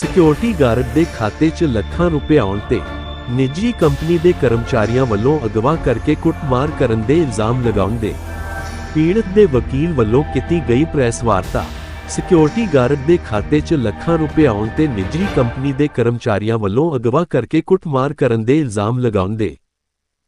Security guard ਦੇ ਖਾਤੇ 'ਚ ਲੱਖਾਂ ਰੁਪਏ ਆਉਣ ਤੇ ਨਿੱਜੀ ਕੰਪਨੀ ਦੇ ਕਰਮਚਾਰੀਆਂ ਵੱਲੋਂ ਅਗਵਾ ਕਰਕੇ ਕੁੱਟਮਾਰ ਕਰਨ ਦੇ ਇਲਜ਼ਾਮ ਲਗਾਉਂਦੇ ਪੀੜਤ ਦੇ ਵਕੀਲ ਵੱਲੋਂ ਕੀਤੀ ਗਈ ਪ੍ਰੈਸ ਵਾਰਤਾ। ਸਿਕਿਉਰਿਟੀ ਗਾਰਡ ਦੇ ਖਾਤੇ 'ਚ ਲੱਖਾਂ ਰੁਪਏ ਆਉਣ ਤੇ ਨਿੱਜੀ ਕੰਪਨੀ ਦੇ ਕਰਮਚਾਰੀਆਂ ਵੱਲੋਂ ਅਗਵਾ ਕਰਕੇ ਕੁੱਟਮਾਰ ਕਰਨ ਦੇ ਇਲਜ਼ਾਮ ਲਗਾਉਂਦੇ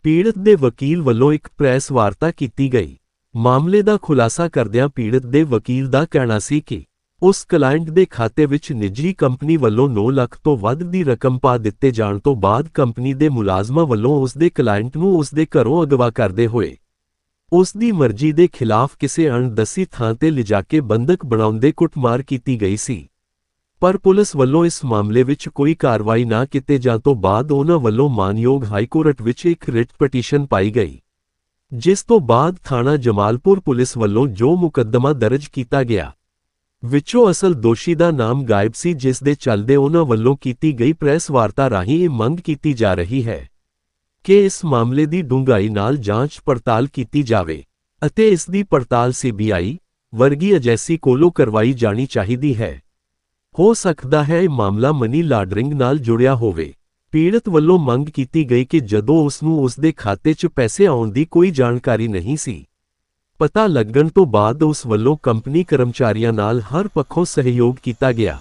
ਪੀੜਤ ਦੇ ਵਕੀਲ ਵੱਲੋਂ ਇੱਕ ਪ੍ਰੈਸ ਵਾਰਤਾ ਕੀਤੀ ਗਈ। ਮਾਮਲੇ ਦਾ ਖੁਲਾਸਾ ਕਰਦਿਆਂ ਪੀੜਤ ਦੇ ਵਕੀਲ ਦਾ ਕਹਿਣਾ ਸੀ ਕਿ ਉਸ ਕਲਾਇੰਟ ਦੇ ਖਾਤੇ ਵਿੱਚ ਨਿੱਜੀ ਕੰਪਨੀ ਵੱਲੋਂ 9 ਲੱਖ ਤੋਂ ਵੱਧ ਦੀ ਰਕਮ ਪਾ ਦਿੱਤੇ ਜਾਣ ਤੋਂ ਬਾਅਦ ਕੰਪਨੀ ਦੇ ਮੁਲਾਜ਼ਮਾਂ ਵੱਲੋਂ ਉਸ ਦੇ ਕਲਾਇੰਟ ਨੂੰ ਉਸ ਦੇ ਘਰੋਂ ਅਗਵਾ ਕਰਦੇ ਹੋਏ। ਉਸ ਦੀ ਮਰਜ਼ੀ ਦੇ ਖਿਲਾਫ ਕਿਸੇ ਅਣਦਸੀ ਥਾਂ ਤੇ ਲਿਜਾ ਕੇ ਬੰਦਕ ਬਣਾਉਂਦੇ ਕੁੱਟਮਾਰ ਕੀਤੀ ਗਈ ਸੀ। ਪਰ ਪੁਲਿਸ ਵੱਲੋਂ ਇਸ ਮਾਮਲੇ ਵਿੱਚ ਕੋਈ ਕਾਰਵਾਈ ਨਾ ਕੀਤੇ ਜਾਣ ਤੋਂ ਬਾਅਦ ਉਹਨਾਂ ਵੱਲੋਂ ਮਾਨਯੋਗ ਹਾਈ ਕੋਰਟ ਵਿੱਚ ਇੱਕ ਰਿਟ ਪਟੀਸ਼ਨ ਪਾਈ ਗਈ। ਜਿਸ ਤੋਂ ਬਾਅਦ ਥਾਣਾ ਜਮਾਲਪੁਰ ਪੁਲਿਸ ਵੱਲੋਂ ਜੋ ਮੁਕੱਦਮਾ ਦਰਜ ਕੀਤਾ ਗਿਆ ਵਿੱਚੋਂ ਅਸਲ ਦੋਸ਼ੀ ਦਾ ਨਾਮ ਗਾਇਬ ਸੀ, ਜਿਸ ਦੇ ਚੱਲਦੇ ਉਹਨਾਂ ਵੱਲੋਂ ਕੀਤੀ ਗਈ ਪ੍ਰੈਸ ਵਾਰਤਾ ਰਾਹੀਂ ਇਹ ਮੰਗ ਕੀਤੀ ਜਾ ਰਹੀ ਹੈ ਕਿ ਇਸ ਮਾਮਲੇ ਦੀ ਡੂੰਘਾਈ ਨਾਲ ਜਾਂਚ ਪੜਤਾਲ ਕੀਤੀ ਜਾਵੇ ਅਤੇ ਇਸ ਦੀ ਪੜਤਾਲ ਸੀਬੀਆਈ ਵਰਗੀ ਏਜੰਸੀ ਕੋਲੋਂ ਕਰਵਾਈ ਜਾਣੀ ਚਾਹੀਦੀ ਹੈ। ਹੋ ਸਕਦਾ ਹੈ ਇਹ ਮਾਮਲਾ ਮਨੀ ਲਾਂਡਰਿੰਗ ਨਾਲ ਜੁੜਿਆ ਹੋਵੇ। ਪੀੜਤ ਵੱਲੋਂ ਮੰਗ ਕੀਤੀ ਗਈ ਕਿ ਜਦੋਂ ਉਸ ਨੂੰ ਉਸ ਦੇ ਖਾਤੇ 'ਚ ਪੈਸੇ ਆਉਣ ਦੀ ਕੋਈ ਜਾਣਕਾਰੀ ਨਹੀਂ ਸੀ ਪਤਾ ਲੱਗਣ ਤੋਂ ਬਾਅਦ ਉਸ ਵੱਲੋਂ ਕੰਪਨੀ ਕਰਮਚਾਰੀਆਂ ਨਾਲ ਹਰ ਪੱਖੋਂ ਸਹਿਯੋਗ ਕੀਤਾ ਗਿਆ।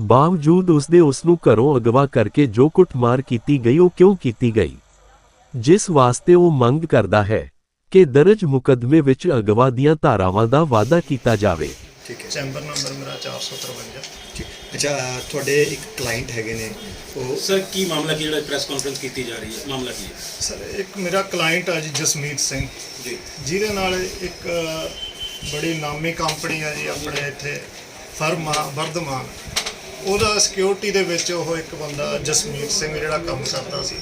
ਬਾਵਜੂਦ ਉਸ ਦੇ ਉਸ ਨੂੰ ਘਰੋਂ ਅਗਵਾ ਕਰਕੇ ਜੋ ਕੁੱਟਮਾਰ ਕੀਤੀ ਗਈ ਉਹ ਕਿਉਂ ਕੀਤੀ ਗਈ? ਜਿਸ ਵਾਸਤੇ ਉਹ ਮੰਗ ਕਰਦਾ ਹੈ ਕਿ ਦਰਜ ਮੁਕੱਦਮੇ ਵਿੱਚ ਅਗਵਾ ਦੀਆਂ ਧਾਰਾਵਾਂ ਦਾ ਵਾਅਦਾ ਕੀਤਾ ਜਾਵੇ। ਠੀਕ ਹੈ। ਚੈਂਬਰ ਨੰਬਰ ਮੇਰਾ 453 ਠੀਕ। ਅੱਛਾ ਤੁਹਾਡੇ ਇੱਕ ਕਲਾਇੰਟ ਹੈਗੇ ਨੇ ਉਹ ਸਰ ਕੀ ਮਾਮਲਾ ਕੀ ਜਿਹੜਾ ਪ੍ਰੈਸ ਕਾਨਫਰੰਸ ਕੀਤੀ ਜਾ ਰਹੀ ਹੈ ਮਾਮਲਾ ਕੀ ਹੈ? ਸਰ ਇੱਕ ਮੇਰਾ ਕਲਾਇੰਟ ਆ ਜੀ ਜਸਮੀਤ ਸਿੰਘ। ਜੀ। ਜਿਹਦੇ ਨਾਲ ਇੱਕ ਬੜੀ ਨਾਮੀ ਕੰਪਨੀ ਆ ਜੀ ਆਪਣੇ ਇੱਥੇ ਫਰਮ ਆ ਵਰਧਮਾਨ। ਉਹਦਾ ਸਿਕਿਉਰਿਟੀ ਦੇ ਵਿੱਚ ਉਹ ਇੱਕ ਬੰਦਾ ਜਸਮੀਤ ਸਿੰਘ ਜਿਹੜਾ ਕੰਮ ਕਰਦਾ ਸੀ।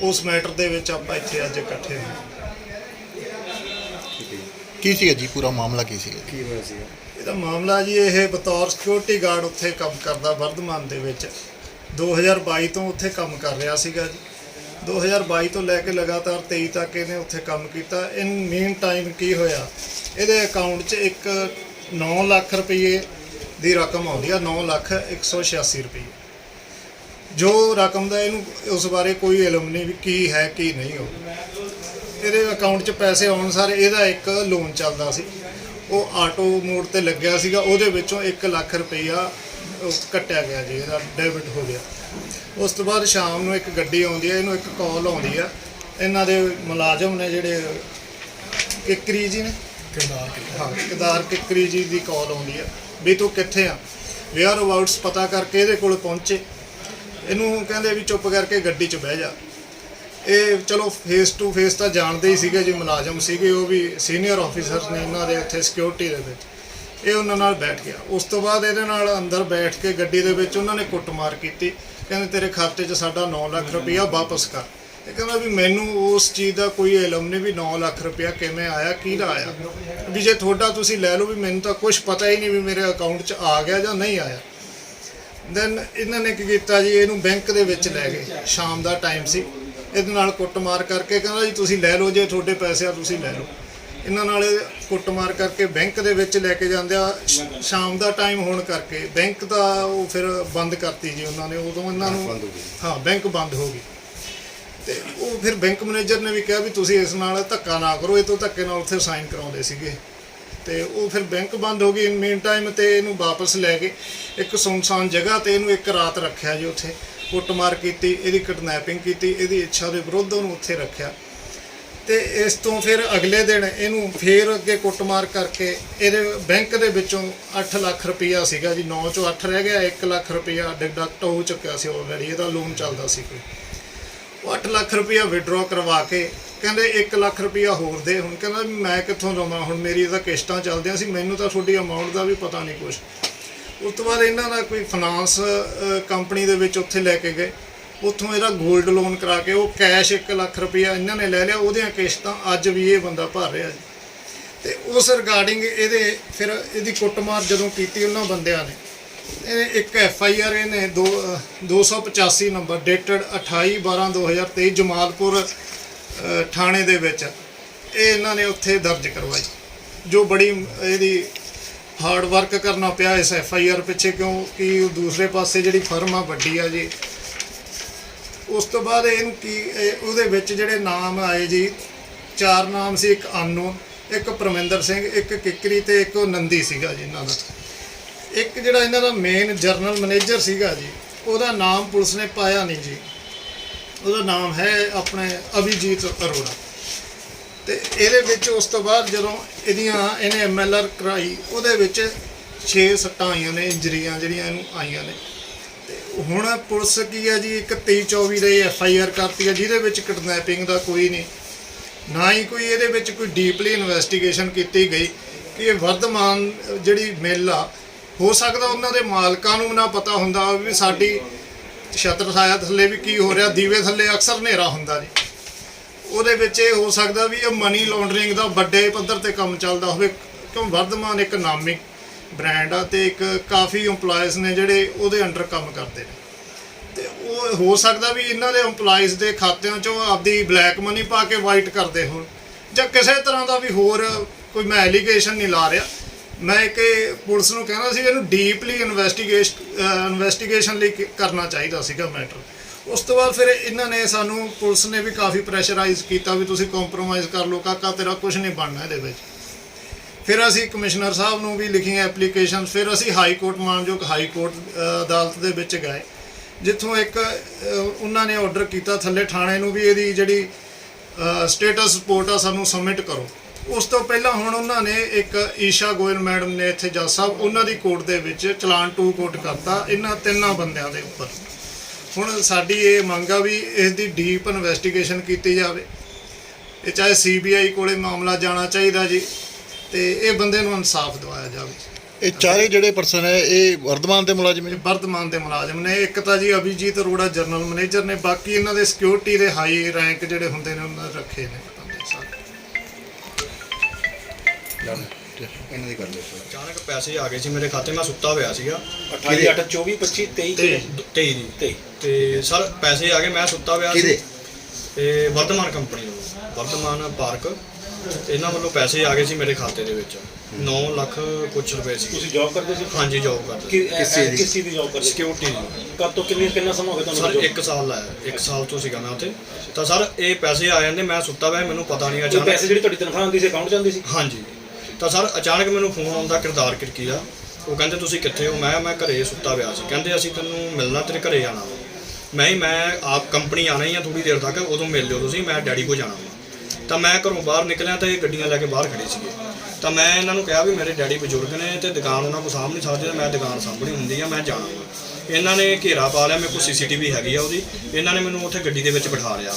ਉਸ ਮੈਟਰ ਦੇ ਵਿੱਚ ਆਪਾਂ ਇੱਥੇ ਅੱਜ ਇਕੱਠੇ ਹੋਏ ਕੀ ਸੀਗਾ ਜੀ, ਪੂਰਾ ਮਾਮਲਾ ਕੀ ਸੀਗਾ ਕੀ ਹੋਇਆ ਸੀਗਾ? ਇਹਦਾ ਮਾਮਲਾ ਜੀ, ਇਹ ਬਤੌਰ ਸਿਕਿਉਰਿਟੀ ਗਾਰਡ ਉੱਥੇ ਕੰਮ ਕਰਦਾ, ਵਰਧਮਾਨ ਦੇ ਵਿੱਚ। 2022 ਤੋਂ ਉੱਥੇ ਕੰਮ ਕਰ ਰਿਹਾ ਸੀਗਾ ਜੀ। 2022 ਤੋਂ ਲੈ ਕੇ ਲਗਾਤਾਰ 23 ਤੱਕ ਇਹਨੇ ਉੱਥੇ ਕੰਮ ਕੀਤਾ। ਇਨ ਮੀਨ ਟਾਈਮ ਕੀ ਹੋਇਆ? ਇਹਦੇ ਅਕਾਊਂਟ 'ਚ ਇੱਕ 9 ਲੱਖ ਰੁਪਏ ਦੀ ਰਕਮ ਆਉਂਦੀ ਆ 9 ਲੱਖ 186 ਰੁਪਏ ਜੋ ਰਕਮ ਦਾ ਇਹਨੂੰ ਉਸ ਬਾਰੇ ਕੋਈ ਇਲਮ ਨਹੀਂ ਵੀ ਕੀ ਹੈ, ਕੀ ਨਹੀਂ ਉਹ। ਇਹਦੇ ਅਕਾਊਂਟ 'ਚ ਪੈਸੇ ਆਉਣ ਸਾਰੇ ਇਹਦਾ ਇੱਕ ਲੋਨ ਚੱਲਦਾ ਸੀ। ਉਹ ਆਟੋ ਮੋਡ ਤੇ ਲੱਗਿਆ ਸੀਗਾ ਉਹਦੇ ਵਿੱਚੋਂ 1 ਲੱਖ ਰੁਪਈਆ ਕੱਟਿਆ ਗਿਆ ਜੀ ਇਹਦਾ ਡੈਬਿਟ ਹੋ ਗਿਆ। ਉਸ ਤੋਂ ਬਾਅਦ ਸ਼ਾਮ ਨੂੰ ਇੱਕ ਗੱਡੀ ਆਉਂਦੀ ਹੈ ਇਹਨੂੰ ਇੱਕ ਕਾਲ ਆਉਂਦੀ ਆ। ਇਹਨਾਂ ਦੇ ਮੁਲਾਜ਼ਮ ਨੇ ਜਿਹੜੇ ਕਿਕਰੀ ਜੀ ਨੇ? ਕਿਰਦਾਰ ਹਾਂ ਕਿਰਦਾਰ ਕਿਕਰੀ ਜੀ ਦੀ ਕਾਲ ਆਉਂਦੀ ਆ। ਵੀ ਤੂੰ ਕਿੱਥੇ ਆ? ਵੇਅਰ ਅਬਾਊਟਸ ਪਤਾ ਕਰਕੇ ਇਹਦੇ ਕੋਲ ਪਹੁੰਚੇ। ਇਹਨੂੰ ਕਹਿੰਦੇ ਵੀ ਚੁੱਪ ਕਰਕੇ ਗੱਡੀ 'ਚ ਬਹਿ ਜਾ। ਇਹ ਚਲੋ ਫੇਸ ਟੂ ਫੇਸ ਤਾਂ ਜਾਣਦੇ ਹੀ ਸੀਗੇ ਜੀ ਮੁਲਾਜ਼ਮ ਸੀਗੇ ਉਹ ਵੀ ਸੀਨੀਅਰ ਆਫੀਸਰਸ ਨੇ ਇਹਨਾਂ ਦੇ ਉੱਥੇ ਸਿਕਿਉਰਿਟੀ ਦੇ ਵਿੱਚ। ਇਹ ਉਹਨਾਂ ਨਾਲ ਬੈਠ ਗਿਆ। ਉਸ ਤੋਂ ਬਾਅਦ ਇਹਦੇ ਨਾਲ ਅੰਦਰ ਬੈਠ ਕੇ ਗੱਡੀ ਦੇ ਵਿੱਚ ਉਹਨਾਂ ਨੇ ਕੁੱਟਮਾਰ ਕੀਤੀ। ਕਹਿੰਦੇ ਤੇਰੇ ਖਾਤੇ 'ਚ ਸਾਡਾ 9 ਲੱਖ ਰੁਪਇਆ ਵਾਪਸ ਕਰ। ਇਹ ਕਹਿੰਦਾ ਵੀ ਮੈਨੂੰ ਉਸ ਚੀਜ਼ ਦਾ ਕੋਈ ਇਲਮ ਨਹੀਂ ਵੀ 9 ਲੱਖ ਰੁਪਇਆ ਕਿਵੇਂ ਆਇਆ ਕਿਹਦਾ ਆਇਆ। ਵੀ ਜੇ ਤੁਹਾਡਾ ਤੁਸੀਂ ਲੈ ਲਓ ਵੀ ਮੈਨੂੰ ਤਾਂ ਕੁਝ ਪਤਾ ਹੀ ਨਹੀਂ ਵੀ ਮੇਰੇ ਅਕਾਊਂਟ 'ਚ ਆ ਗਿਆ ਜਾਂ ਨਹੀਂ ਆਇਆ। ਦੈਨ ਇਹਨਾਂ ਨੇ ਕੀ ਕੀਤਾ ਜੀ ਇਹਨੂੰ ਬੈਂਕ ਦੇ ਵਿੱਚ ਲੈ ਗਏ। ਸ਼ਾਮ ਦਾ ਟਾਈਮ ਸੀ। ਇਹਦੇ ਨਾਲ ਕੁੱਟਮਾਰ ਕਰਕੇ ਕਹਿੰਦਾ ਜੀ ਤੁਸੀਂ ਲੈ ਲਓ ਜੇ ਤੁਹਾਡੇ ਪੈਸੇ ਆ ਤੁਸੀਂ ਲੈ ਲਓ। ਇਹਨਾਂ ਨਾਲ ਕੁੱਟਮਾਰ ਕਰਕੇ ਬੈਂਕ ਦੇ ਵਿੱਚ ਲੈ ਕੇ ਜਾਂਦੇ ਆ। ਸ਼ਾਮ ਦਾ ਟਾਈਮ ਹੋਣ ਕਰਕੇ ਬੈਂਕ ਦਾ ਉਹ ਫਿਰ ਬੰਦ ਕਰਤੀ ਜੀ ਉਹਨਾਂ ਨੇ ਉਦੋਂ ਇਹਨਾਂ ਨੂੰ ਹੋ ਬੈਂਕ ਬੰਦ ਹੋ ਗਈ। ਤੇ ਉਹ ਫਿਰ ਬੈਂਕ ਮੈਨੇਜਰ ਨੇ ਵੀ ਕਿਹਾ ਵੀ ਤੁਸੀਂ ਇਸ ਨਾਲ ਧੱਕਾ ਨਾ ਕਰੋ ਇਹ ਤੋਂ ਧੱਕੇ ਨਾਲ ਉੱਥੇ ਸਾਈਨ ਕਰਾਉਂਦੇ ਸੀਗੇ। ਤੇ ਉਹ ਫਿਰ ਬੈਂਕ ਬੰਦ ਹੋ ਗਈ। ਇਨ ਮੀਨ ਟਾਈਮ ਤੇ ਇਹਨੂੰ ਵਾਪਸ ਲੈ ਗਏ। ਇੱਕ ਸੁਨਸਾਨ ਜਗ੍ਹਾ ਤੇ ਇਹਨੂੰ ਇੱਕ ਰਾਤ ਰੱਖਿਆ ਜੀ ਉੱਥੇ। ਕੁੱਟਮਾਰ ਕੀਤੀ, ਇਹਦੀ ਕਿਡਨੈਪਿੰਗ ਕੀਤੀ, ਇਹਦੀ ਇੱਛਾ ਦੇ ਵਿਰੁੱਧ ਉਹਨੂੰ ਉੱਥੇ ਰੱਖਿਆ। ਤੇ ਇਸ ਤੋਂ ਫਿਰ ਅਗਲੇ ਦਿਨ ਇਹਨੂੰ ਫੇਰ ਅੱਗੇ ਕੁੱਟਮਾਰ ਕਰਕੇ ਇਹਦੇ ਬੈਂਕ ਦੇ ਵਿੱਚੋਂ 8 ਲੱਖ ਰੁਪਈਆ ਸੀਗਾ ਜੀ 9 ਚੋਂ 8 ਰਹਿ ਗਿਆ 1 ਲੱਖ ਰੁਪਈਆ ਡਿਡਕਟ ਹੋ ਚੁੱਕਿਆ ਸੀ ਆਲਰੇਡੀ ਇਹਦਾ ਲੋਨ ਚੱਲਦਾ ਸੀ ਕੋਈ। ਉਹ 8 ਲੱਖ ਰੁਪਈਆ ਵਿਡਰਾਅ ਕਰਵਾ ਕੇ ਕਹਿੰਦੇ 1 ਲੱਖ ਰੁਪਈਆ ਹੋਰ ਦੇ, ਹੁਣ ਕਹਿੰਦਾ ਮੈਂ ਕਿੱਥੋਂ ਦਵਾਂ, ਹੁਣ ਮੇਰੀ ਇਹਦਾ ਕਿਸ਼ਤਾਂ ਚੱਲਦੀਆਂ ਸੀ, ਮੈਨੂੰ ਤਾਂ ਤੁਹਾਡੀ ਅਮਾਉਂਟ ਦਾ ਵੀ ਪਤਾ ਨਹੀਂ ਕੁਝ ਉਸ ਤੋਂ ਬਾਅਦ ਇਹਨਾਂ ਦਾ ਕੋਈ ਫਾਈਨਾਂਸ ਕੰਪਨੀ ਦੇ ਵਿੱਚ ਉੱਥੇ ਲੈ ਕੇ ਗਏ। ਉੱਥੋਂ ਇਹਦਾ 골ਡ ਲੋਨ ਕਰਾ ਕੇ ਉਹ ਕੈਸ਼ 1 ਲੱਖ ਰੁਪਇਆ ਇਹਨਾਂ ਨੇ ਲੈ ਲਿਆ। ਉਹਦੀਆਂ ਕਿਸ਼ਤਾਂ ਅੱਜ ਵੀ ਇਹ ਬੰਦਾ ਭਰ ਰਿਹਾ ਜੀ। ਤੇ ਉਸ ਰਿਗਾਰਡਿੰਗ ਇਹਦੇ ਫਿਰ ਇਹਦੀ ਕੁੱਟਮਾਰ ਜਦੋਂ ਕੀਤੀ ਉਹਨਾਂ ਬੰਦਿਆਂ ਨੇ, ਇਹ ਇੱਕ ਐਫ ਆਈ ਆਰ ਇਹਨੇ ਦੋ, ਅਹ 285 ਨੰਬਰ ਡੇਟਡ 28 12 2023 ਜਮਾਲਪੁਰ ਥਾਣੇ ਦੇ ਵਿੱਚ ਇਹ ਇਹਨਾਂ ਨੇ ਉੱਥੇ ਦਰਜ ਕਰਵਾਈ। ਜੋ ਬੜੀ ਇਹਦੀ ਹਾਰਡ ਵਰਕ ਕਰਨਾ ਪਿਆ ਇਸ ਐਫ ਆਈ ਆਰ ਪਿੱਛੇ ਕਿਉਂਕਿ ਉਹ ਦੂਸਰੇ ਪਾਸੇ ਜਿਹੜੀ ਫਰਮ ਆ ਵੱਡੀ ਆ ਜੀ। ਉਸ ਤੋਂ ਬਾਅਦ ਇਹਨੂੰ ਕੀ, ਇਹ- ਉਹਦੇ ਵਿੱਚ ਜਿਹੜੇ ਨਾਮ ਆਏ ਜੀ, ਚਾਰ ਨਾਮ ਸੀ, ਇੱਕ ਅਨਨੋਨ ਇੱਕ ਪਰਮਿੰਦਰ ਸਿੰਘ, ਇੱਕ ਕਿੱਕਰੀ ਤੇ ਇੱਕ ਉਹ ਨੰਦੀ ਸੀਗਾ ਜੀ ਇਹਨਾਂ ਦਾ। ਇੱਕ ਜਿਹੜਾ ਇਹਨਾਂ ਦਾ ਮੇਨ ਜਰਨਲ ਮੈਨੇਜਰ ਸੀਗਾ ਜੀ, ਉਹਦਾ ਨਾਮ ਪੁਲਿਸ ਨੇ ਪਾਇਆ ਨਹੀਂ ਜੀ। ਉਹਦਾ ਨਾਮ ਹੈ ਆਪਣੇ ਅਭਿਜੀਤ ਅਰੋੜਾ। ਤੇ ਇਹਦੇ ਵਿੱਚ ਉਸ ਤੋਂ ਬਾਅਦ ਜਦੋਂ ਇਹਦੀਆਂ, ਇਹਨੇ ਐਮਐਲਆਰ ਕਰਾਈ, ਉਹਦੇ ਵਿੱਚ 6 ਸੱਟਾਂ ਆਈਆਂ ਨੇ, ਇੰਜਰੀਆਂ ਜਿਹੜੀਆਂ ਇਹਨੂੰ ਆਈਆਂ ਨੇ। ਤੇ ਹੁਣ ਪੁਲਿਸ ਕੀ ਹੈ ਜੀ, ਇੱਕ 23 24 ਦੇ ਐਫ ਆਈ ਆਰ ਕਰਤੀ ਆ ਜਿਹਦੇ ਵਿੱਚ ਕਿਡਨੈਪਿੰਗ ਦਾ ਕੋਈ ਨਹੀਂ। ਨਾ ਹੀ ਕੋਈ ਇਹਦੇ ਵਿੱਚ ਕੋਈ ਡੀਪਲੀ ਇਨਵੈਸਟੀਗੇਸ਼ਨ ਕੀਤੀ ਗਈ ਕਿ ਇਹ ਵਰਧਮਾਨ ਜਿਹੜੀ ਮਿੱਲ ਆ, ਹੋ ਸਕਦਾ ਉਹਨਾਂ ਦੇ ਮਾਲਕਾਂ ਨੂੰ ਨਾ ਪਤਾ ਹੁੰਦਾ ਵੀ ਸਾਡੀ ਛਤਰ ਛਾਇਆ ਥੱਲੇ ਵੀ ਕੀ ਹੋ ਰਿਹਾ, ਦੀਵੇ ਥੱਲੇ ਅਕਸਰ ਹਨੇਰਾ ਹੁੰਦਾ ਜੀ। ਉਹਦੇ ਵਿੱਚ ਇਹ ਹੋ ਸਕਦਾ ਵੀ ਇਹ ਮਨੀ ਲਾਂਡਰਿੰਗ ਦਾ ਵੱਡੇ ਪੱਧਰ ਤੇ ਕੰਮ ਚੱਲਦਾ ਹੋਵੇ, ਕਿਉਂ ਵਰਧਮਾਨ ਇੱਕ ਨਾਮਿਕ ਬ੍ਰਾਂਡ ਆ ਤੇ ਇੱਕ ਕਾਫੀ EMPLOYEES ਨੇ ਜਿਹੜੇ ਉਹਦੇ ਅੰਡਰ ਕੰਮ ਕਰਦੇ ਨੇ। ਤੇ ਉਹ ਹੋ ਸਕਦਾ ਵੀ ਇਹਨਾਂ ਦੇ EMPLOYEES ਦੇ ਖਾਤਿਆਂ ਚੋਂ ਆਪਦੀ ਬਲੈਕ ਮਨੀ ਪਾ ਕੇ ਵਾਈਟ ਕਰਦੇ ਹੋਣ, ਜਾਂ ਕਿਸੇ ਤਰ੍ਹਾਂ ਦਾ ਵੀ ਹੋਰ ਕੋਈ ਮੈਂ ਐਲੀਗੇਸ਼ਨ ਨਹੀਂ ਲਾ ਰਿਹਾ। ਮੈਂ ਕਿ ਪੁਲਿਸ ਨੂੰ ਕਹਿਣਾ ਸੀ, ਇਹਨੂੰ ਡੀਪਲੀ ਇਨਵੈਸਟੀਗੇਸ਼ਨ ਇਨਵੈਸਟੀਗੇਸ਼ਨ ਲਈ ਕਰਨਾ ਚਾਹੀਦਾ ਸੀਗਾ ਮੈਟਰ ਉਸ ਤੋਂ ਬਾਅਦ ਫਿਰ ਇਹਨਾਂ ਨੇ ਸਾਨੂੰ ਪੁਲਿਸ ਨੇ ਵੀ ਕਾਫੀ ਪ੍ਰੈਸ਼ਰਾਈਜ਼ ਕੀਤਾ ਵੀ ਤੁਸੀਂ ਕੰਪਰੋਮਾਈਜ਼ ਕਰ ਲਓ, ਕਾਕਾ ਤੇਰਾ ਕੁਝ ਨਹੀਂ ਬਣਨਾ ਇਹਦੇ ਵਿੱਚ। ਫਿਰ ਅਸੀਂ ਕਮਿਸ਼ਨਰ ਸਾਹਿਬ ਨੂੰ ਵੀ ਲਿਖੀਆਂ ਐਪਲੀਕੇਸ਼ਨ ਫਿਰ ਅਸੀਂ ਹਾਈ ਕੋਰਟ ਮਾਨਯੋਗ ਹਾਈ ਕੋਰਟ ਅਦਾਲਤ ਦੇ ਵਿੱਚ ਗਏ। ਜਿੱਥੋਂ ਇੱਕ ਉਹਨਾਂ ਨੇ ਆਰਡਰ ਕੀਤਾ ਥੱਲੇ ਥਾਣੇ ਨੂੰ ਵੀ ਇਹਦੀ ਜਿਹੜੀ ਸਟੇਟਸ ਰਿਪੋਰਟ ਆ ਸਾਨੂੰ ਸਬਮਿਟ ਕਰੋ। ਉਸ ਤੋਂ ਪਹਿਲਾਂ ਹੁਣ ਉਹਨਾਂ ਨੇ ਇੱਕ ਈਸ਼ਾ ਗੋਇਲ ਮੈਡਮ ਨੇ ਇੱਥੇ ਜੱਜ ਸਾਹਿਬ, ਉਹਨਾਂ ਦੀ ਕੋਰਟ ਦੇ ਵਿੱਚ ਚਲਾਨ ਟੂ ਕੋਰਟ ਕਰਤਾ, ਇਹਨਾਂ ਤਿੰਨਾਂ ਬੰਦਿਆਂ ਦੇ ਉੱਪਰ। ਹੁਣ ਸਾਡੀ ਇਹ ਮੰਗ ਆ ਵੀ ਇਸ ਦੀ ਡੀਪ ਇਨਵੈਸਟੀਗੇਸ਼ਨ ਕੀਤੀ ਜਾਵੇ। ਇਹ ਚਾਹੇ ਸੀਬੀਆਈ ਕੋਲੇ ਮਾਮਲਾ ਜਾਣਾ ਚਾਹੀਦਾ ਜੀ ਤੇ ਇਹ ਬੰਦੇ ਨੂੰ ਇਨਸਾਫ ਦਿਵਾਇਆ ਜਾਵੇ। ਇਹ ਚਾਰੇ ਜਿਹੜੇ ਪਰਸਨ ਹੈ ਇਹ ਵਰਧਮਾਨ ਦੇ ਮੁਲਾਜ਼ਮ ਹੈ ਵਰਤਮਾਨ ਦੇ ਮੁਲਾਜ਼ਮ ਨੇ। ਇੱਕ ਤਾਂ ਜੀ ਅਭਿਜੀਤ ਅਰੋੜਾ ਜਨਰਲ ਮੈਨੇਜਰ ਨੇ ਬਾਕੀ ਇਹਨਾਂ ਦੇ ਸਿਕਿਉਰਿਟੀ ਦੇ ਹਾਈ ਰੈਂਕ ਜਿਹੜੇ ਹੁੰਦੇ ਨੇ ਉਹਨਾਂ ਦੇ ਰੱਖੇ ਨੇ। ਇਹਨਾਂ ਦੀ ਕਰ ਲਿਓ ਅਚਾਨਕ ਪੈਸੇ ਆ ਗਏ ਸੀ ਮੇਰੇ ਖਾਤੇ ਮੈਂ ਸੁੱਤਾ ਹੋਇਆ ਸੀਗਾ। 28 8 24 25 23 ਤੇ 23 ਦੀ। ਤੇ ਸਰ ਪੈਸੇ ਆ ਗਏ ਮੈਂ ਸੁੱਤਾ ਹੋਇਆ ਸੀ। ਕਿਹਦੇ? ਤੇ ਵਰਧਮਾਨ ਕੰਪਨੀ ਵੱਲੋਂ। ਵਰਧਮਾਨ ਪਾਰਕ। ਇਹਨਾਂ ਵੱਲੋਂ ਪੈਸੇ ਆ ਗਏ ਸੀ ਮੇਰੇ ਖਾਤੇ ਦੇ ਵਿੱਚ। 9 ਲੱਖ ਕੁਛ ਰੁਪਏ ਸੀ। ਤੁਸੀਂ ਜੌਬ ਕਰਦੇ ਸੀ? ਹਾਂਜੀ ਜੌਬ ਕਰਦਾ ਕਿਸ ਦੀ? ਕਿਸ ਦੀ ਜੌਬ ਕਰਦੇ ਸੀ? ਸਿਕਿਉਰਿਟੀ ਦੀ। ਕਦ ਤੋਂ ਕਿੰਨੀ ਕਿੰਨਾ ਸਮਾਂ ਹੋ ਗਿਆ ਤੁਹਾਨੂੰ ਸਰ? 1 ਸਾਲ ਲਾਇਆ 1 ਸਾਲ ਤੋਂ ਸੀਗਾ ਮੈਂ ਉੱਥੇ। ਤਾਂ ਸਰ ਇਹ ਪੈਸੇ ਆ ਜਾਂਦੇ ਮੈਂ ਸੁੱਤਾ ਹੋਇਆ ਮੈਨੂੰ ਪਤਾ ਨਹੀਂ ਅਚਾਨਕ ਪੈਸੇ ਜਿਹੜੀ ਤੁਹਾਡੀ ਤਨਖਾਹ ਆਉਂਦੀ ਸੀ ਅਕਾਊਂਟ ਜਾਂਦੀ ਸੀ? ਹਾਂਜੀ। ਤਾਂ ਸਰ ਅਚਾਨਕ ਮੈਨੂੰ ਫੋਨ ਆਉਂਦਾ ਕਿਰਦਾਰ ਕਿਰਕੀ ਦਾ ਉਹ ਕਹਿੰਦੇ ਤੁਸੀਂ ਕਿੱਥੇ ਹੋ? ਮੈਂ ਮੈਂ ਘਰੇ ਸੁੱਤਾ ਪਿਆ ਸੀ। ਕਹਿੰਦੇ ਅਸੀਂ ਤੈਨੂੰ ਮਿਲਣਾ ਤੇਰੇ ਘਰੇ ਆਣਾ ਵਾ। ਮੈਂ ਮੈਂ ਆਪ ਕੰਪਨੀ ਆਣਾ ਹੀ ਆ ਥੋੜੀ ਦੇਰ ਤੱਕ, ਉਦੋਂ ਮਿਲ ਲਿਓ ਤੁਸੀਂ, ਮੈਂ ਡੈਡੀ ਕੋ ਜਾਣਾ ਵਾ। ਤਾਂ ਮੈਂ ਘਰੋਂ ਬਾਹਰ ਨਿਕਲਿਆ ਤਾਂ ਇਹ ਗੱਡੀਆਂ ਲੈ ਕੇ ਬਾਹਰ ਖੜੇ ਸੀਗੇ। ਤਾਂ ਮੈਂ ਇਹਨਾਂ ਨੂੰ ਕਿਹਾ ਵੀ ਮੇਰੇ ਡੈਡੀ ਬਜ਼ੁਰਗ ਨੇ ਤੇ ਦੁਕਾਨ ਉਹਨਾਂ ਕੋ ਸਾਂਭ ਨਹੀਂ ਸਕਦੇ, ਤੇ ਮੈਂ ਦੁਕਾਨ ਸਾਂਭਣੀ ਹੁੰਦੀ ਆ, ਮੈਂ ਜਾਣਾ ਵਾ। ਇਹਨਾਂ ਨੇ ਘੇਰਾ ਪਾ ਲਿਆ, ਮੇਰੇ ਕੋਲ ਸੀਸੀਟੀਵੀ ਹੈਗੀ ਆ ਉਹਦੀ। ਇਹਨਾਂ ਨੇ ਮੈਨੂੰ ਉੱਥੇ ਗੱਡੀ ਦੇ ਵਿੱਚ ਬਿਠਾ ਲਿਆ।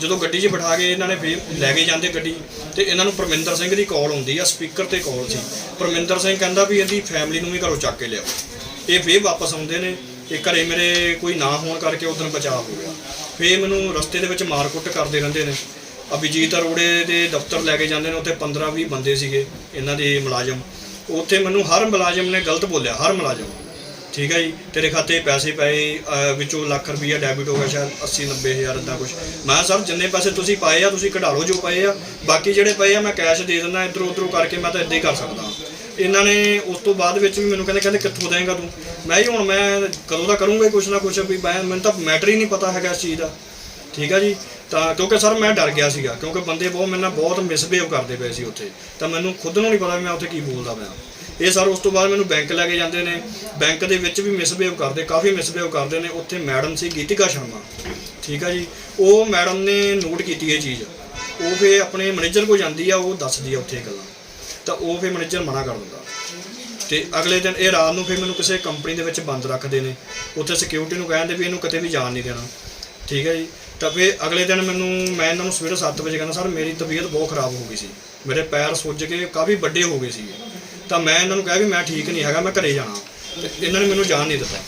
ਜਦੋਂ ਗੱਡੀ 'ਚ ਬਿਠਾ ਕੇ ਇਹਨਾਂ ਨੇ ਫੇਰ ਲੈ ਕੇ ਜਾਂਦੇ ਗੱਡੀ, ਤੇ ਇਹਨਾਂ ਨੂੰ ਪਰਮਿੰਦਰ ਸਿੰਘ ਦੀ ਕਾਲ ਹੁੰਦੀ ਆ, ਸਪੀਕਰ ਤੇ ਕਾਲ ਸੀ। ਪਰਮਿੰਦਰ ਸਿੰਘ ਕਹਿੰਦਾ ਵੀ ਇਹਦੀ ਫੈਮਿਲੀ ਨੂੰ ਵੀ ਘਰੋਂ ਚੱਕ ਕੇ ਲਿਆਓ। ਇਹ ਫੇਰ ਵਾਪਸ ਆਉਂਦੇ ਨੇ। ਇਹ ਘਰੇ ਮੇਰੇ ਕੋਈ ਨਾ ਹੋਣ ਕਰਕੇ ਉਦੋਂ ਬਚਾਅ ਹੋ ਗਿਆ। ਫੇਰ ਮੈਨੂੰ ਰਸਤੇ ਦੇ ਵਿੱਚ ਮਾਰਕੁੱਟ ਕਰਦੇ ਰਹਿੰਦੇ ਨੇ। ਅਭਿਜੀਤ ਅਰੋੜੇ ਦੇ ਦਫ਼ਤਰ ਲੈ ਕੇ ਜਾਂਦੇ ਨੇ, ਉੱਥੇ 15 20 ਬੰਦੇ ਸੀਗੇ ਇਹਨਾਂ ਦੇ ਮੁਲਾਜ਼ਮ। ਉੱਥੇ ਮੈਨੂੰ ਹਰ ਮੁਲਾਜ਼ਮ ਨੇ ਗਲਤ ਬੋਲਿਆ, ਹਰ ਮੁਲਾਜ਼ਮ। ਠੀਕ ਹੈ ਜੀ, ਤੇਰੇ ਖਾਤੇ ਪੈਸੇ ਪਏ ਵਿੱਚੋਂ ਲੱਖ ਰੁਪਈਆ ਡੈਬਿਟ ਹੋ ਗਿਆ, ਸ਼ਾਇਦ 80 90 ਹਜ਼ਾਰ ਇਦਾਂ ਕੁਝ ਮੈਂ ਕਿਹਾ, ਸਰ, ਜਿੰਨੇ ਪੈਸੇ ਤੁਸੀਂ ਪਾਏ ਆ, ਤੁਸੀਂ ਕਢਾ ਲਓ ਜੋ ਪਏ ਆ। ਬਾਕੀ ਜਿਹੜੇ ਪਏ ਆ, ਮੈਂ ਕੈਸ਼ ਦੇ ਦਿੰਦਾ ਇਧਰੋਂ ਉਧਰੋਂ ਕਰਕੇ ਮੈਂ ਤਾਂ ਇਦਾਂ ਹੀ ਕਰ ਸਕਦਾ। ਹਾਂ। ਇਹਨਾਂ ਨੇ ਉਸ ਤੋਂ ਬਾਅਦ ਵਿੱਚ ਵੀ ਮੈਨੂੰ ਕਹਿੰਦੇ ਕਹਿੰਦੇ ਕਿੱਥੋਂ ਦੇਂਗਾ ਤੂੰ? ਮੈਂ ਹੀ ਹੁਣ ਮੈਂ ਕਦੋਂ ਦਾ ਕਰੂੰਗਾ ਹੀ ਕੁਛ ਨਾ ਕੁਛ ਵੀ, ਮੈਂ ਮੈਨੂੰ ਤਾਂ ਮੈਟਰ ਹੀ ਨਹੀਂ ਪਤਾ ਹੈਗਾ ਇਸ ਚੀਜ਼ ਦਾ। ਠੀਕ ਆ ਜੀ? ਤਾਂ ਕਿਉਂਕਿ ਸਰ ਮੈਂ ਡਰ ਗਿਆ ਸੀਗਾ, ਕਿਉਂਕਿ ਬੰਦੇ ਬਹੁਤ ਮੇਰੇ ਨਾਲ ਬਹੁਤ ਮਿਸਬਿਹੇਵ ਕਰਦੇ ਪਏ ਸੀ ਉੱਥੇ। ਤਾਂ ਮੈਨੂੰ ਖੁਦ ਨੂੰ ਨਹੀਂ ਪਤਾ ਵੀ ਮੈਂ ਉੱਥੇ ਕੀ ਬੋਲਦਾ ਪਿਆ। ਇਹ ਸਰ ਉਸ ਤੋਂ ਬਾਅਦ ਮੈਨੂੰ ਬੈਂਕ ਲੈ ਕੇ ਜਾਂਦੇ ਨੇ। ਬੈਂਕ ਦੇ ਵਿੱਚ ਵੀ ਮਿਸਬਿਹੇਵ ਕਰਦੇ, ਕਾਫੀ ਮਿਸਬਿਹੇਵ ਕਰਦੇ ਨੇ। ਉੱਥੇ ਮੈਡਮ ਸੀ ਗੀਤਿਕਾ ਸ਼ਰਮਾ। ਠੀਕ ਆ ਜੀ? ਉਹ ਮੈਡਮ ਨੇ ਨੋਟ ਕੀਤੀ ਇਹ ਚੀਜ਼। ਉਹ ਫੇ ਆਪਣੇ ਮੈਨੇਜਰ ਕੋਲ ਜਾਂਦੀ ਆ, ਉਹ ਦੱਸਦੀ ਆ ਉੱਥੇ ਗੱਲਾਂ। ਤਾਂ ਉਹ ਫੇ ਮੈਨੇਜਰ ਮਨਾ ਕਰ ਦਿੰਦਾ। ਤੇ ਅਗਲੇ ਦਿਨ ਇਹ ਰਾਤ ਨੂੰ ਫਿਰ ਮੈਨੂੰ ਕਿਸੇ ਕੰਪਨੀ ਦੇ ਵਿੱਚ ਬੰਦ ਰੱਖਦੇ ਨੇ। ਉੱਥੇ ਸਿਕਿਉਰਿਟੀ ਨੂੰ ਕਹਿੰਦੇ ਵੀ ਇਹਨੂੰ ਕਿਤੇ ਵੀ ਜਾਣ ਨਹੀਂ ਦੇਣਾ। ਠੀਕ ਹੈ ਜੀ? ਤਾਂ ਫਿਰ ਅਗਲੇ ਦਿਨ ਮੈਨੂੰ, ਮੈਂ ਇਹਨਾਂ ਨੂੰ ਸਵੇਰੇ 7 ਵਜੇ ਕਹਿੰਦਾ, ਸਰ, ਮੇਰੀ ਤਬੀਅਤ ਬਹੁਤ ਖਰਾਬ ਹੋ ਗਈ ਸੀ। ਮੇਰੇ ਪੈਰ ਸੁੱਜ ਕੇ ਕਾਫੀ ਵੱਡੇ ਹੋ ਗਏ ਸੀਗੇ। ਤਾਂ ਮੈਂ ਇਹਨਾਂ ਨੂੰ ਕਿਹਾ ਵੀ ਮੈਂ ਠੀਕ ਨਹੀਂ ਹੈਗਾ, ਮੈਂ ਘਰੇ ਜਾਣਾ। ਤੇ ਇਹਨਾਂ ਨੇ ਮੈਨੂੰ ਜਾਣ ਨਹੀਂ ਦਿੱਤਾ।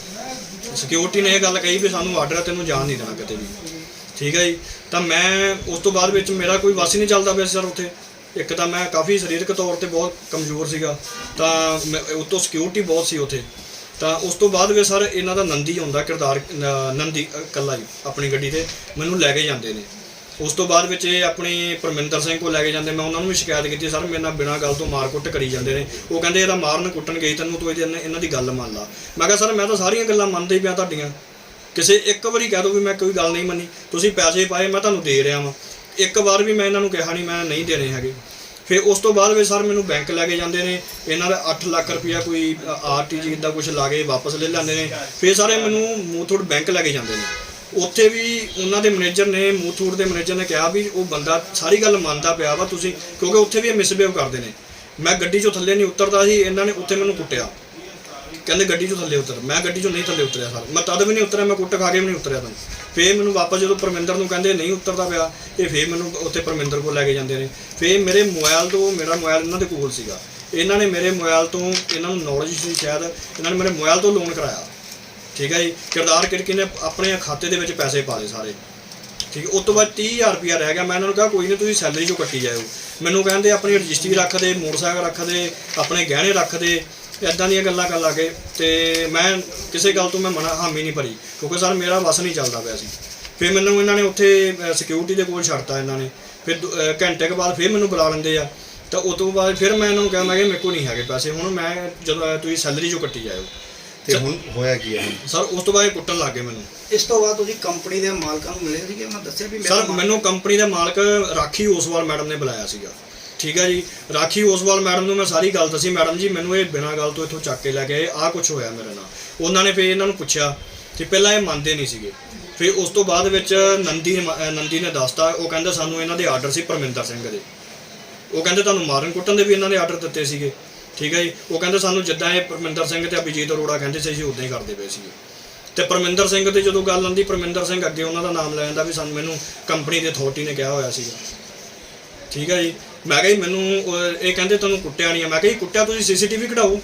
ਸਿਕਿਉਰਿਟੀ ਨੇ ਇਹ ਗੱਲ ਕਹੀ ਵੀ ਸਾਨੂੰ ਆਰਡਰ ਹੈ ਤੈਨੂੰ ਜਾਣ ਨਹੀਂ ਦੇਣਾ ਕਿਤੇ ਵੀ। ਠੀਕ ਹੈ ਜੀ? ਤਾਂ ਮੈਂ ਉਸ ਤੋਂ ਬਾਅਦ ਵਿੱਚ ਮੇਰਾ ਕੋਈ ਵਸ ਹੀ ਨਹੀਂ ਚੱਲਦਾ ਪਿਆ ਸੀ ਸਰ ਉੱਥੇ। ਇੱਕ ਤਾਂ ਮੈਂ ਕਾਫੀ ਸਰੀਰਕ ਤੌਰ ਤੇ ਬਹੁਤ ਕਮਜ਼ੋਰ ਸੀਗਾ, ਤਾਂ ਮੈਂ- ਉੱਤੋਂ ਸਿਕਿਉਰਿਟੀ ਬਹੁਤ ਸੀ ਉੱਥੇ। ਤਾਂ ਉਸ ਤੋਂ ਬਾਅਦ ਵੀ ਸਰ ਇਹਨਾਂ ਦਾ ਨੰਦੀ ਆਉਂਦਾ, ਕਿਰਦਾਰ ਨ- ਨੰਦੀ ਕੱਲਾ ਜੀ, ਆਪਣੀ ਗੱਡੀ ਤੇ, ਮੈਨੂੰ ਲੈ ਕੇ ਜਾਂਦੇ ਨੇ। ਉਸ ਤੋਂ ਬਾਅਦ ਵਿੱਚ ਇਹ ਆਪਣੇ ਪਰਮਿੰਦਰ ਸਿੰਘ ਕੋਲ ਲੈ ਕੇ ਜਾਂਦੇ, ਮੈਂ ਉਹਨਾਂ ਨੂੰ ਵੀ ਸ਼ਿਕਾਇਤ ਕੀਤੀ, ਸਰ, ਮੇਰੇ ਨਾਲ ਬਿਨਾਂ ਗੱਲ ਤੋਂ ਮਾਰ ਕੁੱਟ ਕਰੀ ਜਾਂਦੇ ਨੇ। ਉਹ ਕਹਿੰਦੇ, ਇਹਦਾ ਮਾਰਨ ਕੁੱਟਣ ਗਈ ਤੈਨੂੰ ਤੂੰ ਇਹਦੇ ਇਹਨਾਂ ਦੀ ਗੱਲ ਮੰਨ ਲਾ। ਮੈਂ ਕਿਹਾ, ਸਰ, ਮੈਂ ਤਾਂ ਸਾਰੀਆਂ ਗੱਲਾਂ ਮੰਨਦਾ ਹੀ ਪਿਆ ਤੁਹਾਡੀਆਂ। ਕਿਸੇ ਇੱਕ ਵਾਰੀ ਕਹਿ ਦੋ ਵੀ ਮੈਂ ਕੋਈ ਗੱਲ ਨਹੀਂ ਮੰਨੀ। ਤੁਸੀਂ ਪੈਸੇ ਪਾਏ, ਮੈਂ ਤੁਹਾਨੂੰ ਦੇ ਰਿਹਾ ਵਾਂ। ਇੱਕ ਵਾਰ ਵੀ ਮੈਂ ਇਹਨਾਂ ਨੂੰ ਕਿਹਾ ਨਹੀਂ, ਮੈਂ ਨਹੀਂ ਦੇਣੇ ਹੈਗੇ। ਫਿਰ ਉਸ ਤੋਂ ਬਾਅਦ ਵੀ ਸਰ ਮੈਨੂੰ ਬੈਂਕ ਲੈ ਕੇ ਜਾਂਦੇ ਨੇ, ਇਹਨਾਂ ਦਾ 8 ਲੱਖ ਰੁਪਇਆ ਕੋਈ ਆਰਟੀਜੀ ਦਾ ਕੁਝ ਲਾ ਕੇ ਵਾਪਸ ਲੈ ਲੈਂਦੇ ਨੇ। ਫਿਰ ਸਾਰੇ ਮੈਨੂੰ ਮੂਥੂੜ ਬੈਂਕ ਲੈ ਕੇ ਜਾਂਦੇ ਨੇ। ਉੱਥੇ ਵੀ ਉਹਨਾਂ ਦੇ ਮੈਨੇਜਰ ਨੇ ਮੂਥੂਟ ਦੇ ਮੈਨੇਜਰ ਨੇ ਕਿਹਾ ਵੀ ਉਹ ਬੰਦਾ ਸਾਰੀ ਗੱਲ ਮੰਨਦਾ ਪਿਆ ਵਾ ਤੁਸੀਂ, ਕਿਉਂਕਿ ਉੱਥੇ ਵੀ ਇਹ ਮਿਸਬਿਹੇਵ ਕਰਦੇ ਨੇ। ਮੈਂ ਗੱਡੀ 'ਚੋਂ ਥੱਲੇ ਨਹੀਂ ਉਤਰਦਾ ਸੀ, ਇਹਨਾਂ ਨੇ ਉੱਥੇ ਮੈਨੂੰ ਕੁੱਟਿਆ। ਕਹਿੰਦੇ ਗੱਡੀ 'ਚੋਂ ਥੱਲੇ ਉਤਰ। ਮੈਂ ਗੱਡੀ 'ਚੋਂ ਨਹੀਂ ਥੱਲੇ ਉਤਰਿਆ ਸਰ। ਮੈਂ ਤਦ ਵੀ ਨਹੀਂ ਉਤਰਿਆ, ਮੈਂ ਕੁੱਟ ਖਾ ਕੇ ਵੀ ਨਹੀਂ ਉਤਰਿਆ ਤਾਂ ਫੇਰ ਮੈਨੂੰ ਵਾਪਸ ਜਦੋਂ ਪਰਮਿੰਦਰ ਨੂੰ ਕਹਿੰਦੇ ਨਹੀਂ ਉਤਰਦਾ ਪਿਆ, ਇਹ ਫੇਰ ਮੈਨੂੰ ਉੱਥੇ ਪਰਮਿੰਦਰ ਕੋਲ ਲੈ ਕੇ ਜਾਂਦੇ ਨੇ। ਫੇਰ ਮੇਰੇ ਮੋਬਾਈਲ ਤੋਂ, ਮੇਰਾ ਮੋਬਾਈਲ ਇਹਨਾਂ ਦੇ ਕੋਲ ਸੀਗਾ। ਇਹਨਾਂ ਨੇ ਮੇਰੇ ਮੋਬਾਈਲ ਤੋਂ ਇਹਨਾਂ ਨੂੰ ਨੌਲੇਜ ਸੀ ਸ਼ਾਇਦ, ਇਹਨਾਂ ਨੇ ਮੇਰੇ ਮੋਬਾਈਲ ਤੋਂ ਲੋਨ ਕਰਾਇਆ। ਠੀਕ ਹੈ ਜੀ? ਕਿਰਦਾਰ ਕਿਰਕੀ ਨੇ ਆਪਣੇ ਖਾਤੇ ਦੇ ਵਿੱਚ ਪੈਸੇ ਪਾ ਲਏ ਸਾਰੇ। ਠੀਕ ਹੈ ਉਸ ਤੋਂ ਬਾਅਦ 30000 ਰੁਪਇਆ ਰਹਿ ਗਿਆ। ਮੈਂ ਇਹਨਾਂ ਨੂੰ ਕਿਹਾ, ਕੋਈ ਨਹੀਂ, ਤੁਸੀਂ ਸੈਲਰੀ ਚੋਂ ਕੱਟੀ ਜਾਇਓ। ਮੈਨੂੰ ਕਹਿੰਦੇ ਆਪਣੀ ਰਜਿਸਟਰੀ ਰੱਖ ਦੇ, ਮੋਟਰਸਾਈਕਲ ਰੱਖ ਦੇ, ਆਪਣੇ ਗਹਿਣੇ ਰੱਖ ਦੇ। ਇਦਾਂ ਦੀਆਂ ਗੱਲਾਂ ਕਰਨ ਲੱਗੇ ਤੇ ਮੈਂ ਕਿਸੇ ਗੱਲ ਤੋਂ ਮੈਂ ਮਨਾ ਹਾਮੀ ਨਹੀਂ ਭਰੀ ਕਿਉਂਕਿ ਸਰ ਮੇਰਾ ਵਸ ਨਹੀਂ ਚੱਲਦਾ ਪਿਆ ਸੀ। ਫਿਰ ਮੈਨੂੰ ਇਹਨਾਂ ਨੇ ਉੱਥੇ ਸਿਕਿਉਰਿਟੀ ਦੇ ਕੋਲ ਛੱਡਤਾ ਇਹਨਾਂ ਨੇ। ਫਿਰ ਘੰਟੇ ਕੁ ਬਾਅਦ ਫਿਰ ਮੈਨੂੰ ਬੁਲਾ ਲੈਂਦੇ ਆ। ਤਾਂ ਉਸ ਤੋਂ ਬਾਅਦ ਫਿਰ ਮੈਂ ਇਹਨਾਂ ਨੂੰ ਕਿਹਾ ਮੈਂ ਕਿ ਮੇਰੇ ਕੋਲ ਨਹੀਂ ਹੈਗੇ ਪੈਸੇ। ਹੁਣ ਮੈਂ ਜਦੋਂ ਆਇਆ ਤੁਸੀਂ ਸੈਲਰੀ ਚੋਂ ਕੱਟੀ ਜਾਇਓ। ਤੇ ਹੁਣ ਹੋਇਆ ਕੀ ਹੈ? ਸਰ ਉਸ ਤੋਂ ਬਾਅਦ ਇਹ ਕੁੱਟਣ ਲੱਗ ਗਏ ਮੈਨੂੰ। ਇਸ ਤੋਂ ਬਾਅਦ ਤੁਸੀਂ ਕੰਪਨੀ ਦੇ ਮਾਲਕਾਂ ਨੂੰ ਮਿਲੇ ਸੀਗੇ? ਉਹਨਾਂ ਦੱਸਿਆ ਵੀ ਮੇਰਾ ਸਰ ਮੈਨੂੰ ਕੰਪਨੀ ਦੇ ਮਾਲਕ ਰਾਖੀ ਓਸਵਾਲ ਮੈਡਮ ਨੇ ਬੁਲਾਇਆ ਸੀਗਾ। ਠੀਕ ਹੈ ਜੀ। ਰਾਖੀ ਓਸਵਾਲ ਮੈਡਮ ਨੂੰ ਮੈਂ ਸਾਰੀ ਗੱਲ ਦੱਸੀ। ਮੈਡਮ ਜੀ, ਮੈਨੂੰ ਇਹ ਬਿਨਾਂ ਗੱਲ ਤੋਂ ਇੱਥੋਂ ਚੱਕ ਕੇ ਲੈ ਗਏ। ਆਹ ਕੁਝ ਹੋਇਆ ਮੇਰੇ ਨਾਲ। ਉਹਨਾਂ ਨੇ ਫਿਰ ਇਹਨਾਂ ਨੂੰ ਪੁੱਛਿਆ ਕਿ ਪਹਿਲਾਂ ਇਹ ਮੰਨਦੇ ਨਹੀਂ ਸੀਗੇ। ਫਿਰ ਉਸ ਤੋਂ ਬਾਅਦ ਵਿੱਚ ਨੰਦੀ ਨੇ ਨੰਦੀ ਨੇ ਦੱਸਤਾ। ਉਹ ਕਹਿੰਦਾ ਸਾਨੂੰ ਇਹਨਾਂ ਦੇ ਆਰਡਰ ਸੀ ਪਰਮਿੰਦਰ ਸਿੰਘ ਦੇ। ਉਹ ਕਹਿੰਦੇ ਤੁਹਾਨੂੰ ਮਾਰਨ ਕੁੱਟਣ ਦੇ ਵੀ ਇਹਨਾਂ ਨੇ ਆਰਡਰ ਦਿੱਤੇ ਸੀਗੇ। ਠੀਕ ਹੈ ਜੀ। ਉਹ ਕਹਿੰਦੇ ਸਾਨੂੰ ਜਿੱਦਾਂ ਇਹ ਪਰਮਿੰਦਰ ਸਿੰਘ ਤੇ ਅਭਿਜੀਤ ਅਰੋੜਾ ਕਹਿੰਦੇ ਸੀ, ਅਸੀਂ ਉਦਾਂ ਹੀ ਕਰਦੇ ਪਏ ਸੀਗੇ। ਤੇ ਪਰਮਿੰਦਰ ਸਿੰਘ ਤੇ ਜਦੋਂ ਗੱਲ ਆਉਂਦੀ, ਪਰਮਿੰਦਰ ਸਿੰਘ ਅੱਗੇ ਉਹਨਾਂ ਦਾ ਨਾਮ ਲੈ ਜਾਂਦਾ ਵੀ ਸਾਨੂੰ ਮੈਨੂੰ ਕੰਪਨੀ ਦੇ ਅਥਾਰਟੀ ਨੇ ਕਿਹਾ ਹੋਇਆ ਸੀਗਾ। ਠੀਕ ਹੈ ਜੀ। ਮੈਂ ਕਿਹਾ ਜੀ ਮੈਨੂੰ ਉਹ- ਇਹ ਕਹਿੰਦੇ ਤੁਹਾਨੂੰ ਕੁੱਟਿਆ ਨਹੀਂ ਆ। ਮੈਂ ਕਿਹਾ ਜੀ ਕੁੱਟਿਆ ਤੁਸੀਂ ਸੀਸੀਟੀਵੀ ਕਢਾਓ।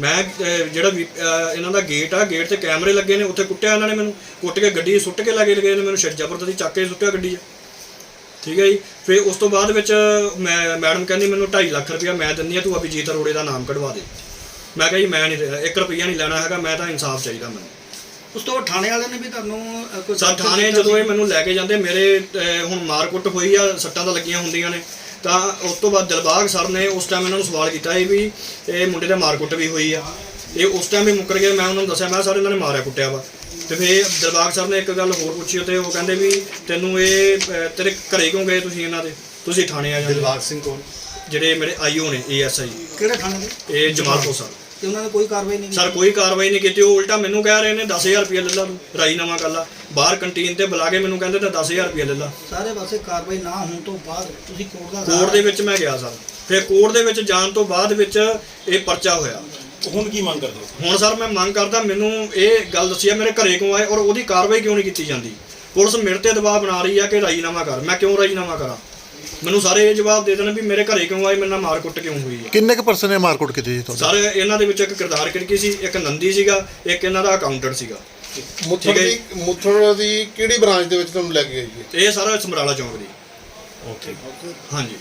ਮੈਂ ਅਹ, ਜਿਹੜਾ ਵੀ- ਅਹ, ਇਹਨਾਂ ਦਾ ਗੇਟ ਆ ਗੇਟ ਤੇ ਕੈਮਰੇ ਲੱਗੇ ਨੇ ਉੱਥੇ ਕੁੱਟਿਆ ਇਹਨਾਂ ਨੇ ਮੈਨੂੰ। ਕੁੱਟ ਕੇ ਗੱਡੀ 'ਚ ਸੁੱਟ ਕੇ ਲੱਗੇ ਲਗੇ ਨੇ ਮੈਨੂੰ ਛੱਡ ਜ਼ਬਰਦਸਤੀ ਚੱਕ ਕੇ ਸੁੱਟਿਆ ਗੱਡੀ 'ਚ। ਠੀਕ ਹੈ ਜੀ? ਫਿਰ ਉਸ ਤੋਂ ਬਾਅਦ ਵਿੱਚ ਮੈਂ ਮੈਡਮ ਕਹਿੰਦੀ ਮੈਨੂੰ 2.5 ਲੱਖ ਰੁਪਇਆ ਮੈਂ ਦਿੰਦੀ ਆ ਤੂੰ ਅਭਿਜੀਤ ਅਰੋੜੇ ਦਾ ਨਾਮ ਕਢਵਾ ਦੇ। ਮੈਂ ਕਿਹਾ ਜੀ ਮੈਂ ਨਹੀਂ 1 ਰੁਪਈਆ ਨਹੀਂ ਲੈਣਾ ਹੈਗਾ ਮੈਂ ਤਾਂ ਇਨਸਾਫ ਚਾਹੀਦਾ ਮੈਨੂੰ। ਉਸ ਤੋਂ ਬਾਅਦ ਥਾਣੇ ਵਾਲਿਆਂ ਨੇ ਵੀ ਤੁਹਾਨੂੰ ਅ, ਕੋਈ ਸਰ ਥਾਣੇ ਜਦੋਂ ਇਹ ਮੈਨੂੰ ਲੈ ਕੇ ਜਾਂਦੇ ਮੇਰੇ ਅਹ, ਹੁਣ ਮਾਰਕੁੱਟ ਹੋਈ ਆ ਸੱਟਾਂ ਤਾਂ ਲੱਗੀਆਂ ਹੁੰਦੀਆਂ ਨੇ। ਤਾਂ ਉਸ ਤੋਂ ਬਾਅਦ ਦਿਲਬਾਗ ਸਰ ਨੇ ਉਸ ਟਾਈਮ ਇਹਨਾਂ ਨੂੰ ਸਵਾਲ ਕੀਤਾ ਸੀ ਵੀ ਇਹ ਮੁੰਡੇ ਦੇ ਮਾਰਕੁੱਟ ਵੀ ਹੋਈ ਆ। ਇਹ ਉਸ ਟਾਈਮ ਹੀ ਮੁੱਕਰ ਗਏ ਮੈਂ ਉਹਨਾਂ ਨੂੰ ਦੱਸਿਆ ਮੈਂ ਸਰ ਇਹਨਾਂ ਨੇ ਮਾਰਿਆ ਕੁੱਟਿਆ ਵਾ। ਤੇ ਫਿਰ ਦਿਲਬਾਗ ਸਰ ਨੇ ਇੱਕ ਗੱਲ ਹੋਰ ਪੁੱਛੀ ਤੇ ਉਹ ਕਹਿੰਦੇ ਵੀ ਤੈਨੂੰ ਇਹ ਤੇਰੇ ਘਰੇ ਕਿਉਂ ਗਏ ਤੁਸੀਂ ਇਹਨਾਂ ਦੇ? ਤੁਸੀਂ ਥਾਣੇ ਆ ਜਾਂਦੇ। ਦਿਲਬਾਗ ਸਿੰਘ ਕੋਲ ਜਿਹੜੇ ਮੇਰੇ ਆਈਓ ਨੇ ਏਐਸਆਈ ਕਿਹੜੇ ਥਾਣੇ ਦੇ? ਇਹ ਜਮਾਲਪੁਰ ਸਰ। ਤੇ ਉਹਨਾਂ ਨੇ ਕੋਈ ਕਾਰਵਾਈ ਨਹੀਂ ਸਰ ਕੋਈ ਕਾਰਵਾਈ ਨਹੀਂ ਕੀਤੀ। ਉਹ ਉਲਟਾ ਮੈਨੂੰ ਕਹਿ ਰਹੇ ਨੇ 10000 ਰੁਪਏ ਲੈ ਲਾ ਤੂੰ ਰਾਜੀਨਾਮਾ ਕਰ ਲਾ। ਬਾਹਰ ਕੰਟੀਨ ਤੇ ਬੁਲਾ ਕੇ ਮੈਨੂੰ ਕਹਿੰਦੇ ਤਾਂ 10000 ਰੁਪਏ ਲੈ ਲਾ। ਸਾਰੇ ਪਾਸੇ ਕਾਰਵਾਈ ਨਾ ਹੋਣ ਤੋਂ ਬਾਅਦ ਤੁਸੀਂ ਕੋਰਟ ਦਾ ਕੋਰਟ ਦੇ ਵਿੱਚ ਮੈਂ ਗਿਆ ਸਰ। ਫਿਰ ਕੋਰਟ ਦੇ ਵਿੱਚ ਜਾਣ ਤੋਂ ਬਾਅਦ ਵਿੱਚ ਇਹ ਪਰਚਾ ਹੋਇਆ। ਹੁਣ ਕੀ ਮੰਗ ਕਰਦੇ ਹੋ? ਹੁਣ ਸਰ ਮੈਂ ਮੰਗ ਕਰਦਾ ਮੈਨੂੰ ਇਹ ਗੱਲ ਦੱਸੀ ਆ ਮੇਰੇ ਘਰੇ ਕਿਉਂ ਆਏ ਔਰ ਉਹਦੀ ਕਾਰਵਾਈ ਕਿਉਂ ਨਹੀਂ ਕੀਤੀ ਜਾਂਦੀ? ਪੁਲਿਸ ਮੇਰੇ ਤੇ ਦਬਾਅ ਬਣਾ ਰਹੀ ਆ ਕਿ ਰਾਜੀਨਾਮਾ ਕਰ। ਮੈਂ ਕਿਉਂ ਰਾਜੀਨਾਮਾ ਕਰਾਂ? ਮੈਨੂੰ ਸਾਰੇ ਇਹ ਜਵਾਬ ਦੇ ਦੇਣ ਵੀ ਮੇਰੇ ਘਰੇ ਕਿਉਂ ਆਏ ਮੇਰੇ ਨਾਲ ਮਾਰਕੁੱਟ ਕਿਉਂ ਹੋਈ ਹੈ? ਕਿੰਨੇ ਕੁ ਪਰਸਨ ਨੇ ਮਾਰਕੁੱਟ ਕੀਤੀ ਜੀ ਤੁਹਾਡਾ? ਸਰ ਇਹਨਾਂ ਦੇ ਵਿੱਚ ਇੱਕ ਕਿਰਦਾਰ ਕਿਰਕੀ ਸੀ ਇੱਕ ਨੰਦੀ ਸੀਗਾ ਇੱਕ ਇਹਨਾਂ ਦਾ ਅਕਾਊਂਟੈਂਟ ਸੀਗਾ। ਮੁੱਥੜ ਠੀਕ ਹੈ ਦੀ ਮੁੱਥੜ ਦੀ ਕਿਹੜੀ ਬ੍ਰਾਂਚ ਦੇ ਵਿੱਚ ਤੁਹਾਨੂੰ ਲੈ ਕੇ ਗਈ ਹੈ? ਇਹ ਸਾਰਾ ਸਮਰਾਲਾ ਚੌਂਕ ਦੀ। ਓਕੇ। ਹਾਂਜੀ।